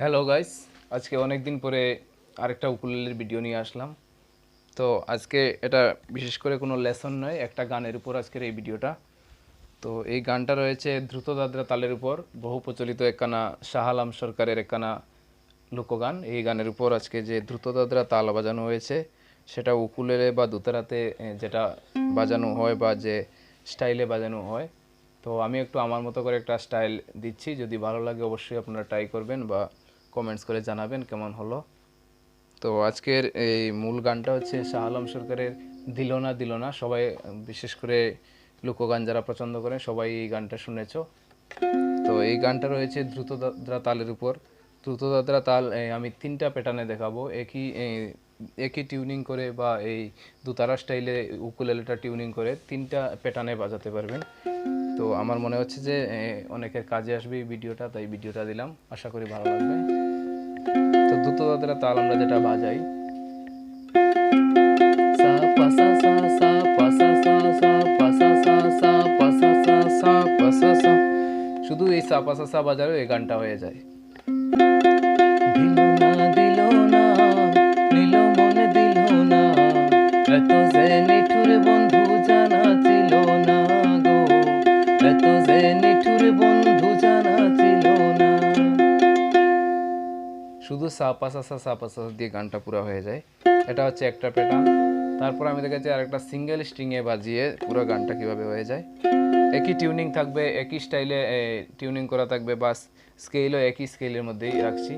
Hello guys আজকে অনেক দিন পরে আরেকটা উকুলেলের ভিডিও নিয়ে আসলাম। তো আজকে এটা বিশেষ করে কোনো লেসন নয়, একটা গানের উপর আজকের এই ভিডিওটা তো এই গানটা রয়েছে দ্রুত দাদরা তালের উপর, বহু প্রচলিত একখানা শাহ আলম সরকারের একখানা লোকগান। এই গানের উপর আজকে যে দ্রুত দাদরা তাল বাজানো হয়েছে, সেটা উকুলেলে বা দুতারাতে যেটা বাজানো হয় বা যে স্টাইলে বাজানো হয়। তো আমি একটু আমার মতো করে একটা স্টাইল দিচ্ছি। যদি ভালো লাগে অবশ্যই আপনারা ট্রাই করবেন বা কমেন্টস করে জানাবেন কেমন হলো। তো আজকের এই মূল গানটা হচ্ছে শাহ আলম সরকারের দিল না দিল না। সবাই বিশেষ করে লোকগান যারা পছন্দ করেন, সবাই এই গানটা শুনেছো। তো এই গানটা রয়েছে দ্রুত দাদরা তালের উপর। দ্রুত দাদরা তাল আমি তিনটা প্যাটার্নে দেখাবো। একই একই টিউনিং করে বা এই দুতারা স্টাইলে উকুলেলেটা টিউনিং করে তিনটা প্যাটার্নে বাজাতে পারবেন। তো আমার মনে হচ্ছে যে অনেকের কাজে আসবে এই ভিডিওটা তাই ভিডিওটা দিলাম। আশা করি ভালো লাগবে। তো দ্রুত তাল আমরা যেটা বাজাই। শুধু এই সা, পা, সা বাজারও এই গানটা হয়ে যায়। বন্ধু জানা শুধু সাপা সাসা সাপা সাসা দিয়ে গানটা পুরো হয়ে যায়। এটা হচ্ছে একটা প্যাটার্ন তারপর আমি দেখেছি আর একটা সিঙ্গেল স্ট্রিংয়ে বাজিয়ে পুরো গানটা কীভাবে হয়ে যায়। একই টিউনিং থাকবে, একই স্টাইলে টিউনিং করা থাকবে বা স্কেলও একই স্কেলের মধ্যেই রাখছি।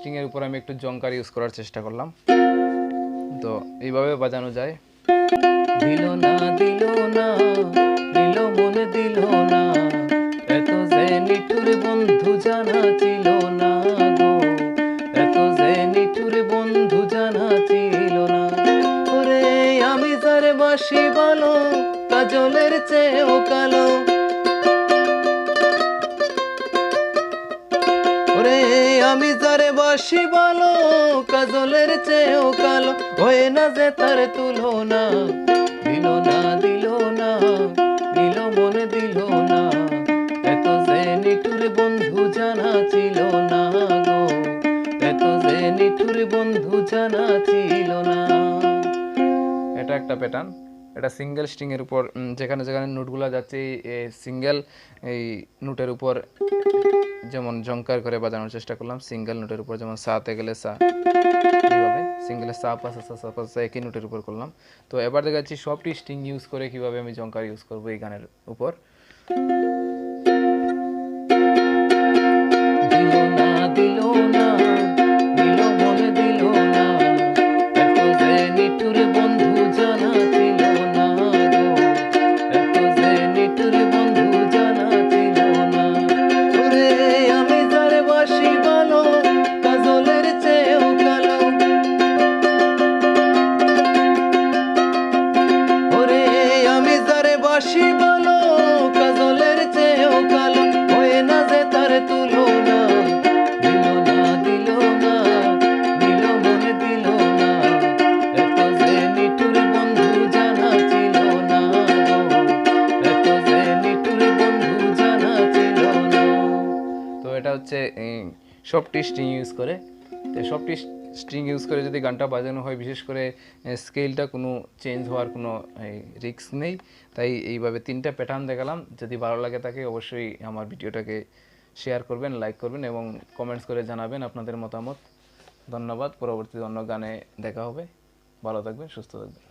স্ট্রিংয়ের উপর আমি একটু জঙ্কার ইউজ করার চেষ্টা করলাম। তো এইভাবে বাজানো যায়। দিল না দিল না, দিল মনে দিল না, এত যে নিঠুর বন্ধু জানা ছিল না গো, এত যে নিঠুর বন্ধু জানা ছিল না। ওরে, আমি যারে বাসি ভালো কাজলের চেয়েও কালো আমি যারে বাসি ভালো কাজলের চেয়েও কালো। হয়ে না যে তার তুলনা, দিল না দিল না, দিল মনে, দিল না। এত যে নিঠুর বন্ধু জানা ছিল না গো, এত যে নিঠুর বন্ধু জানা ছিল না। এটা একটা প্যাটার্ন এটা সিঙ্গেল স্ট্রিং এর উপর যেখানে যেখানে নোটগুলো যাচ্ছে এই সিঙ্গেল এই নোটের উপর। যেমন জঙ্কার করে বাজানোর চেষ্টা করলাম সিঙ্গেল নোটের উপর যেমন সাতে গেলে সা সিঙ্গেলে সা পাশা সা সা পাশা একই নোটের উপর করলাম। তো এবার দেখাচ্ছি সবটি স্ট্রিং ইউজ করে কীভাবে আমি জঙ্কার ইউজ করব এই গানের উপর। এটা হচ্ছে সবটি স্ট্রিং ইউজ করে। তো সবটি স্ট্রিং ইউজ করে যদি গানটা বাজানো হয়, বিশেষ করে স্কেলটা কোনো চেঞ্জ হওয়ার কোনো রিস্ক নেই। তাই এইভাবে তিনটা প্যাটার্ন দেখালাম। যদি ভালো লাগে তাকে অবশ্যই আমার ভিডিওটাকে শেয়ার করবেন লাইক করবেন এবং কমেন্টস করে জানাবেন আপনাদের মতামত। ধন্যবাদ। পরবর্তী অন্য গানে দেখা হবে। ভালো থাকবেন, সুস্থ থাকবেন।